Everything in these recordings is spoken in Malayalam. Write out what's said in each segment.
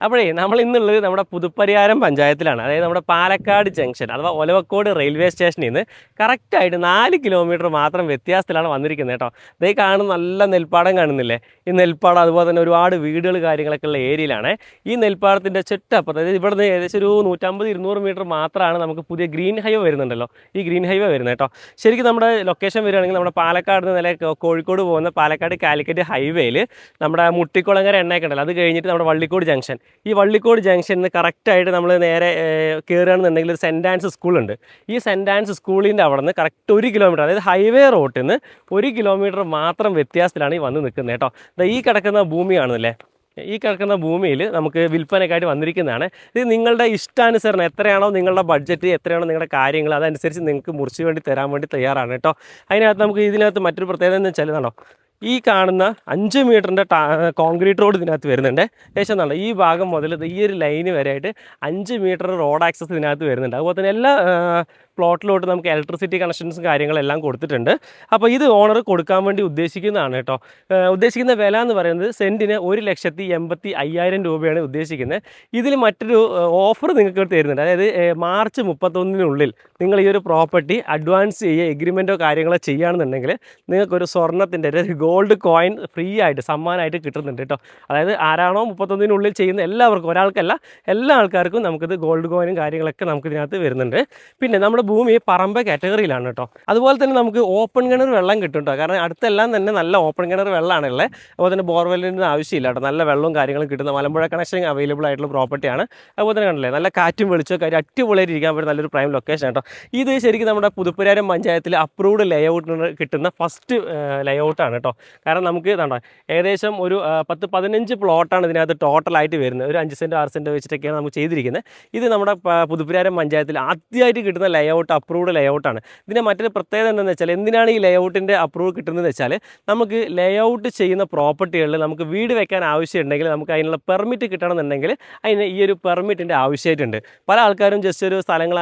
അപ്പോഴേ നമ്മൾ ഇന്നുള്ളത് നമ്മുടെ പുതുപ്പരിയാരം പഞ്ചായത്തിലാണ്. അതായത് നമ്മുടെ പാലക്കാട് ജംഗ്ഷൻ അഥവാ ഒലവക്കോട് റെയിൽവേ സ്റ്റേഷനിൽ നിന്ന് കറക്റ്റായിട്ട് നാല് കിലോമീറ്റർ മാത്രം വ്യത്യാസത്തിലാണ് വന്നിരിക്കുന്നത് കേട്ടോ. ഇതേ കാണുന്ന നല്ല നെൽപ്പാടം കാണുന്നില്ലേ? ഈ നെൽപ്പാടം അതുപോലെ തന്നെ ഒരുപാട് വീടുകൾ കാര്യങ്ങളൊക്കെ ഉള്ള ഏരിയയിലാണ്. ഈ നെൽപ്പാടത്തിന്റെ ചുറ്റപ്പുറത്ത് അതായത് ഇവിടുന്ന് ഏകദേശം ഒരു നൂറ്റമ്പത് ഇരുന്നൂറ് മീറ്റർ മാത്രമാണ് നമുക്ക് പുതിയ ഗ്രീൻ ഹൈവേ വരുന്നുണ്ടല്ലോ. ഈ ഗ്രീൻ ഹൈവേ വരുന്നത് കേട്ടോ. ശരിക്കും നമ്മുടെ ലൊക്കേഷൻ വരികയാണെങ്കിൽ നമ്മുടെ പാലക്കാട് നിന്ന് നില കോഴിക്കോട് പോകുന്ന പാലക്കാട് കാലിക്കറ്റ് ഹൈവേയിൽ നമ്മുടെ മുട്ടിക്കുളങ്ങര എണ്ണയൊക്കെ ഉണ്ടല്ലോ. അത് കഴിഞ്ഞിട്ട് നമ്മുടെ വള്ളിക്കോട് ജംഗ്ഷൻ. ഈ വള്ളിക്കോട് ജംഗ്ഷനിൽ നിന്ന് കറക്റ്റായിട്ട് നമ്മൾ നേരെ കയറുകയാണെന്നുണ്ടെങ്കിൽ ഒരു സെന്റ് ആൻസ് സ്കൂളുണ്ട്. ഈ സെന്റ് ആൻസ് സ്കൂളിന്റെ അവിടെ നിന്ന് കറക്റ്റ് ഒരു കിലോമീറ്റർ അതായത് ഹൈവേ റോട്ടിൽ നിന്ന് ഒരു കിലോമീറ്റർ മാത്രം വ്യത്യാസത്തിലാണ് ഈ വന്ന് നിൽക്കുന്നത് കേട്ടോ. ഈ കിടക്കുന്ന ഭൂമിയാണെന്നല്ലേ ഈ കിടക്കുന്ന ഭൂമിയിൽ നമുക്ക് വിൽപ്പനയ്ക്കായിട്ട് വന്നിരിക്കുന്നതാണ്. ഇത് നിങ്ങളുടെ ഇഷ്ടാനുസരണം എത്രയാണോ നിങ്ങളുടെ ബഡ്ജറ്റ് എത്രയാണോ നിങ്ങളുടെ കാര്യങ്ങൾ അതനുസരിച്ച് നിങ്ങൾക്ക് മുറിച്ച് വേണ്ടി തരാൻ വേണ്ടി തയ്യാറാണ് കേട്ടോ. അതിനകത്ത് നമുക്ക് ഇതിനകത്ത് മറ്റൊരു പ്രത്യേകത എന്ന് വെച്ചാൽ ഈ കാണുന്ന അഞ്ച് മീറ്ററിന്റെ കോൺക്രീറ്റ് റോഡ് ഇതിനകത്ത് വരുന്നുണ്ട്. ഏകദേശം നല്ല ഈ ഭാഗം മുതൽ ഈ ഒരു ലൈന് വരെയായിട്ട് അഞ്ച് മീറ്റർ റോഡ് ആക്സസ് ഇതിനകത്ത് വരുന്നുണ്ട്. അതുപോലെ തന്നെ എല്ലാ പ്ലോട്ടിലോട്ട് നമുക്ക് ഇലക്ട്രിസിറ്റി കണക്ഷൻസും കാര്യങ്ങളെല്ലാം കൊടുത്തിട്ടുണ്ട്. അപ്പോൾ ഇത് ഓണർ കൊടുക്കാൻ വേണ്ടി ഉദ്ദേശിക്കുന്നതാണ് കേട്ടോ. ഉദ്ദേശിക്കുന്ന വില എന്ന് പറയുന്നത് സെന്റിന് ഒരു ലക്ഷത്തി എൺപത്തി അയ്യായിരം രൂപയാണ് ഉദ്ദേശിക്കുന്നത്. ഇതിൽ മറ്റൊരു ഓഫർ നിങ്ങൾക്ക് തരുന്നുണ്ട്. അതായത് മാർച്ച് മുപ്പത്തൊന്നിനുള്ളിൽ നിങ്ങൾ ഈ ഒരു പ്രോപ്പർട്ടി അഡ്വാൻസ് ചെയ്യുക എഗ്രിമെന്റോ കാര്യങ്ങളോ ചെയ്യുകയാണെന്നുണ്ടെങ്കിൽ നിങ്ങൾക്കൊരു സ്വർണത്തിന്റെ ഒരു ഗോൾഡ് കോയിൻ ഫ്രീ ആയിട്ട് സമ്മാനമായിട്ട് കിട്ടുന്നുണ്ട് കേട്ടോ. അതായത് ആരാണോ മുപ്പത്തൊന്നിനുള്ളിൽ ചെയ്യുന്ന എല്ലാവർക്കും ഒരാൾക്കല്ല എല്ലാ ആൾക്കാർക്കും നമുക്കിത് ഗോൾഡ് കോയിനും കാര്യങ്ങളൊക്കെ നമുക്ക് ഇതിനകത്ത് വരുന്നുണ്ട്. പിന്നെ നമ്മുടെ ഭൂമി പറമ്പ കാറ്റഗറിയിലാണ് കേട്ടോ അതുപോലെ തന്നെ നമുക്ക് ഓപ്പൺ കിണർ വെള്ളം കിട്ടും കേട്ടോ കാരണം അടുത്തെല്ലാം തന്നെ നല്ല ഓപ്പൺ കിണർ വെള്ളമാണുള്ളത് അതുപോലെ തന്നെ ബോർവെല്ലിന്റെ ആവശ്യമില്ല കേട്ടോ നല്ല വെള്ളവും കാര്യങ്ങളും കിട്ടുന്ന മലമ്പുഴ കണക്ഷൻ അവൈലബിൾ ആയിട്ടുള്ള പ്രോപ്പർട്ടിയാണ് അതുപോലെ തന്നെ കണ്ടില്ലേ നല്ല കാറ്റും വെളിച്ചവും കാര്യം അടിപൊളിയായിട്ട് ഇരിക്കാൻ പറ്റുന്ന നല്ലൊരു പ്രൈം ലൊക്കേഷൻ കേട്ടോ ഇത് ശരിക്കും നമ്മുടെ പുതുപ്പുരാരം പഞ്ചായത്തിൽ അപ്രൂവ്ഡ് ലേഔട്ടിന് കിട്ടുന്ന ഫസ്റ്റ് ലേഔട്ടാണ് കേട്ടോ കാരണം നമുക്ക് കണ്ടോ ഏകദേശം ഒരു പത്ത് പതിനഞ്ച് പ്ലോട്ടാണ് ഇതിനകത്ത് ടോട്ടലായിട്ട് വരുന്നത്. ഒരു അഞ്ച് സെന്റ് ആറ് സെന്റ് വെച്ചിട്ടൊക്കെയാണ് നമുക്ക് ചെയ്തിരിക്കുന്നത്. ഇത് നമ്മുടെ പുതുപ്പുരാരം പഞ്ചായത്തിൽ ആദ്യമായിട്ട് കിട്ടുന്ന ലേഔട്ട് അപ്രൂവ്ഡ് ലേഔട്ടാണ് ഇതിന്റെ മറ്റൊരു പ്രത്യേകത എന്താണെന്ന് വെച്ചാൽ എന്തിനാണ് ഈ ലേഔട്ടിന്റെ അപ്രൂവ് കിട്ടുന്നതെന്ന് വെച്ചാൽ നമുക്ക് ലേഔട്ട് ചെയ്യുന്ന പ്രോപ്പർട്ടികളിൽ നമുക്ക് വീട് വെക്കാൻ ആവശ്യമുണ്ടെങ്കിൽ നമുക്ക് അതിനുള്ള പെർമിറ്റ് കിട്ടണമെന്നുണ്ടെങ്കിൽ അതിന് ഈ ഒരു പെർമിറ്റിന്റെ ആവശ്യമായിട്ടുണ്ട്. പല ആൾക്കാരും ജസ്റ്റ് ഒരു സ്ഥലങ്ങൾ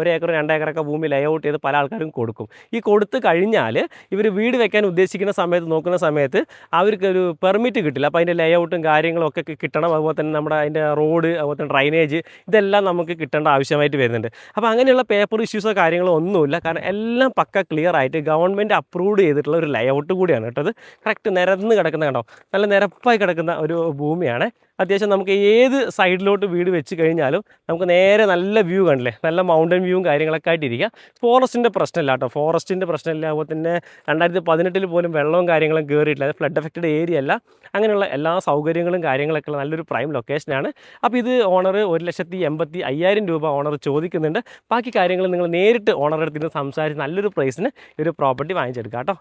ഒരു ഏക്കർ രണ്ട് ഏക്കറൊക്കെ ഭൂമി ലേഔട്ട് ചെയ്ത് പല ആൾക്കാരും കൊടുക്കും. ഈ കൊടുത്തു കഴിഞ്ഞാൽ ഇവർ വീട് വെക്കാൻ ഉദ്ദേശിക്കുന്ന സമയത്ത് നോക്കുന്ന സമയത്ത് അവർക്കൊരു പെർമിറ്റ് കിട്ടില്ല. അപ്പോൾ അതിന്റെ ലേഔട്ടും കാര്യങ്ങളും ഒക്കെ കിട്ടണം. അതുപോലെ തന്നെ നമ്മുടെ അതിന്റെ റോഡ് അതുപോലെ തന്നെ ഡ്രൈനേജ് ഇതെല്ലാം നമുക്ക് കിട്ടേണ്ട ആവശ്യമായിട്ട് വരുന്നുണ്ട്. അപ്പോൾ അങ്ങനെയുള്ള പേപ്പർ ഇഷ്യൂസോ കാര്യങ്ങളോ ഒന്നുമില്ല. കാരണം എല്ലാം പക്ക ക്ലിയർ ആയിട്ട് ഗവൺമെന്റ് അപ്രൂവ് ചെയ്തിട്ടുള്ള ഒരു ലേഔട്ട് കൂടിയാണ് കേട്ടോ അത് കറക്റ്റ് നിരന്ന് കിടക്കുന്ന കണ്ടോ? നല്ല നിരപ്പായി കിടക്കുന്ന ഒരു ഭൂമിയാണ്. അത്യാവശ്യം നമുക്ക് ഏത് സൈഡിലോട്ട് വീട് വെച്ച് കഴിഞ്ഞാലും നമുക്ക് നേരെ നല്ല വ്യൂ കണ്ടില്ലേ? നല്ല മൗണ്ടൻ വ്യൂവും കാര്യങ്ങളൊക്കെ ആയിട്ടിരിക്കുക ഫോറസ്റ്റിന്റെ പ്രശ്നമില്ല കേട്ടോ. ഫോറസ്റ്റിന്റെ പ്രശ്നമില്ല അതുപോലെ തന്നെ രണ്ടായിരത്തി പതിനെട്ടിൽ പോലും വെള്ളവും കാര്യങ്ങളും കയറിയിട്ടില്ല ഫ്ലഡ് എഫക്റ്റഡ് ഏരിയ അല്ല. അങ്ങനെയുള്ള എല്ലാ സൗകര്യങ്ങളും കാര്യങ്ങളൊക്കെ ഉള്ള നല്ലൊരു പ്രൈം ലൊക്കേഷനാണ് അപ്പോൾ ഇത് ഓണർ ഒരു ലക്ഷത്തി എൺപത്തി അയ്യായിരം രൂപ ഓണർ ചോദിക്കുന്നുണ്ട്. ബാക്കി കാര്യങ്ങൾ നിങ്ങൾ നേരിട്ട് ഓണർ അടുത്ത് സംസാരിച്ച് നല്ലൊരു പ്രൈസിന് ഒരു പ്രോപ്പർട്ടി വാങ്ങിച്ചെടുക്കാം കേട്ടോ.